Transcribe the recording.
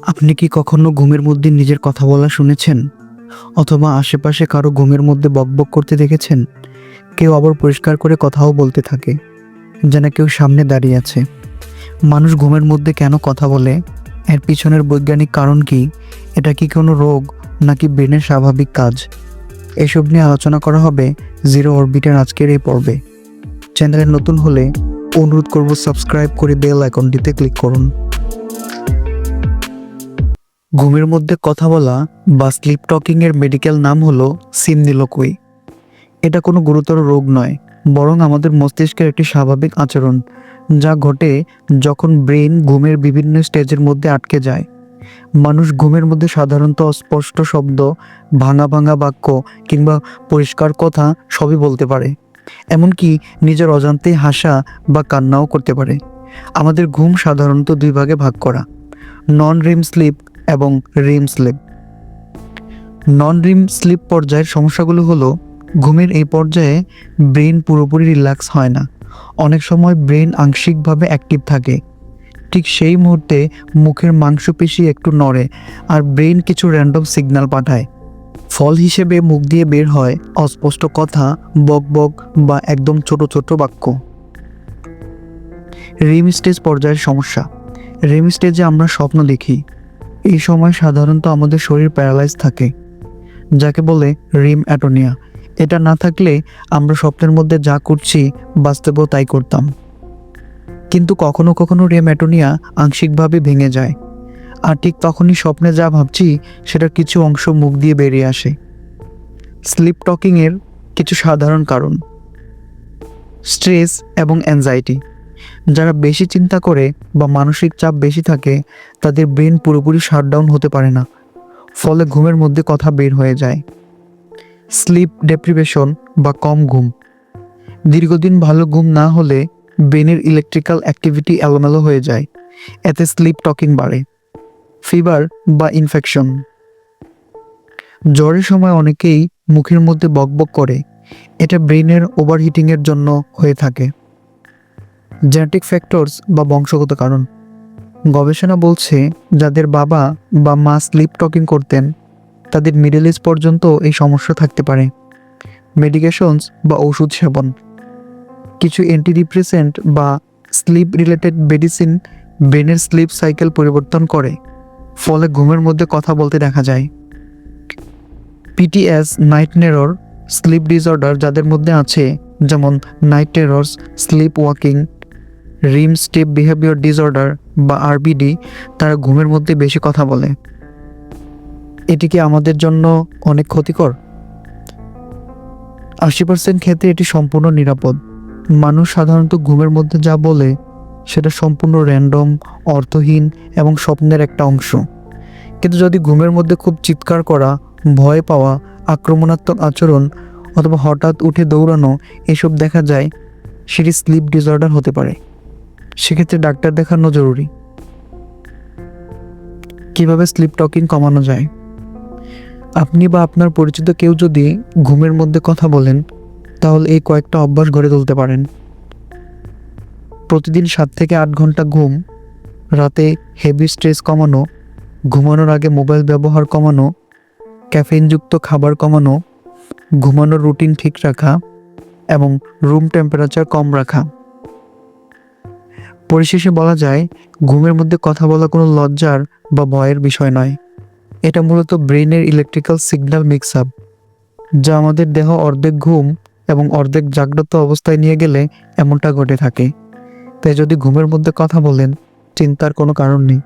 আপনি কি কখনো ঘুমের মধ্যে নিজের কথা বলা শুনেছেন? অথবা আশেপাশে কারও ঘুমের মধ্যে বকবক করতে দেখেছেন? কেউ আবার পরিষ্কার করে কথাও বলতে থাকে, যেন কেউ সামনে দাঁড়িয়ে আছে। মানুষ ঘুমের মধ্যে কেন কথা বলে? এর পিছনের বৈজ্ঞানিক কারণ কি? এটা কি কোনো রোগ, নাকি ব্রেনের স্বাভাবিক কাজ? এসব নিয়ে আলোচনা করা হবে জিরো অরবিটের আজকের এই পর্বে। চ্যানেলে নতুন হলে অনুরোধ করব সাবস্ক্রাইব করে বেল আইকনটিতে ক্লিক করুন। ঘুমের মধ্যে কথা বলা বা স্লিপ টকিং এর মেডিকেল নাম হলো সিমনিলোকুই। এটা কোনো গুরুতর রোগ নয়, বরং আমাদের মস্তিষ্কের একটি স্বাভাবিক আচরণ, যা ঘটে যখন ব্রেন ঘুমের বিভিন্ন স্টেজের মধ্যে আটকে যায়। মানুষ ঘুমের মধ্যে সাধারণত অস্পষ্ট শব্দ, ভাঙা ভাঙা বাক্য কিংবা পরিষ্কার কথা সবই বলতে পারে, এমনকি নিজের অজান্তে হাসা বা কান্নাও করতে পারে। আমাদের ঘুম সাধারণত দুই ভাগে ভাগ করা নন রিম স্লিপ এবং REM sleep. Non REM sleep পর্যায়ের সমস্যাগুলো হলো, ঘুমের এই পর্যায়ে ব্রেন পুরোপুরি রিল্যাক্স হয় না। অনেক সময় ব্রেন আংশিকভাবে অ্যাক্টিভ থাকে। ঠিক সেই মুহূর্তে মুখের মাংসপেশি একটু নড়ে আর ব্রেন কিছু র্যান্ডম সিগন্যাল পাঠায়। ফল হিসেবে মুখ দিয়ে বের হয় অস্পষ্ট কথা, বক বক বা একদম ছোট ছোট বাক্য। রিম স্টেজ পর্যায়ের সমস্যা। রিম স্টেজে আমরা স্বপ্ন দেখি। এই সময় সাধারণত আমাদের শরীর প্যারালাইজ থাকে, যাকে বলে রিম অ্যাটোনিয়া। এটা না থাকলে আমরা স্বপ্নের মধ্যে যা করছি বাস্তবেও তাই করতাম। কিন্তু কখনো কখনো রিম অ্যাটোনিয়া আংশিকভাবে ভেঙে যায়। আর ঠিক তখনই স্বপ্নে যা ভাবছি সেটার কিছু অংশ মুখ দিয়ে বেরিয়ে আসে। স্লিপ টকিংয়ের কিছু সাধারণ কারণ। স্ট্রেস এবং অ্যাংজাইটি যারা বেশি চিন্তা করে বা মানসিক চাপ বেশি থাকে, তাদের ব্রেন পুরোপুরি শাটডাউন হতে পারে না। ফলে ঘুমের মধ্যে কথা বের হয়ে যায়। স্লিপ, ডেপ্রিভেশন বা কম ঘুম। দীর্ঘদিন ভালো ঘুম না হলে ব্রেনের ইলেকট্রিক্যাল অ্যাক্টিভিটি এলোমেলো হয়ে যায়। এতে স্লিপ টকিং বাড়ে। ফিভার বা ইনফেকশন। জ্বরের সময় অনেকেই মুখের মধ্যে বকবক করে। এটা ব্রেনের ওভারহিটিংয়ের জন্য হয়ে থাকে। জেনেটিক ফ্যাক্টরস বা বংশগত কারণ। গবেষণা বলছে, যাদের বাবা বা মা স্লিপ টকিং করতেন, তাদের মিডল এজ পর্যন্ত এই সমস্যা থাকতে পারে। মেডিকেশনস বা ওষুধ সেবন। কিছু অ্যান্টিডিপ্রেসেন্ট বা স্লিপ রিলেটেড মেডিসিন ব্রেনের স্লিপ সাইকেল পরিবর্তন করে, ফলে ঘুমের মধ্যে কথা বলতে দেখা যায়। পিটিএস নাইট নেরর স্লিপ ডিসঅর্ডার যাদের মধ্যে আছে, যেমন night terrors sleep walking REM, sleep behaviour disorder বা আরবিডি তারা ঘুমের মধ্যে বেশি কথা বলে। এটি কি আমাদের জন্য অনেক ক্ষতিকর? আশি পার্সেন্ট ক্ষেত্রে এটি সম্পূর্ণ নিরাপদ। মানুষ সাধারণত ঘুমের মধ্যে যা বলে, সেটা সম্পূর্ণ র্যান্ডম অর্থহীন এবং স্বপ্নের একটা অংশ। কিন্তু যদি ঘুমের মধ্যে খুব চিৎকার করা, ভয় পাওয়া, আক্রমণাত্মক আচরণ অথবা হঠাৎ উঠে দৌড়ানো এসব দেখা যায়, সেটি স্লিপ ডিসঅর্ডার হতে পারে। সেক্ষেত্রে ডাক্তার দেখানো জরুরি। কীভাবে স্লিপ টকিং কমানো যায়? আপনি বা আপনার পরিচিত কেউ যদি ঘুমের মধ্যে কথা বলেন, তাহলে এই কয়েকটা অভ্যাস গড়ে তুলতে পারেন। প্রতিদিন সাত থেকে আট ঘণ্টা ঘুম, রাতে হেভি স্ট্রেস কমানো, ঘুমানোর আগে মোবাইল ব্যবহার কমানো ক্যাফেইনযুক্ত খাবার কমানো, ঘুমানোর রুটিন ঠিক রাখা, এবং রুম টেম্পারেচার কম রাখা। পরিশেষে বলা যায়, ঘুমের মধ্যে কথা বলা কোনো লজ্জার বা ভয়ের বিষয় নয়। এটা মূলত ব্রেনের ইলেকট্রিক্যাল সিগন্যাল মিক্স আপ যা আমাদের দেহ অর্ধেক ঘুম এবং অর্ধেক জাগ্রত অবস্থায় নিয়ে গেলে এমনটা ঘটে থাকে। তাই যদি ঘুমের মধ্যে কথা বলেন, চিন্তার কোনো কারণ নেই।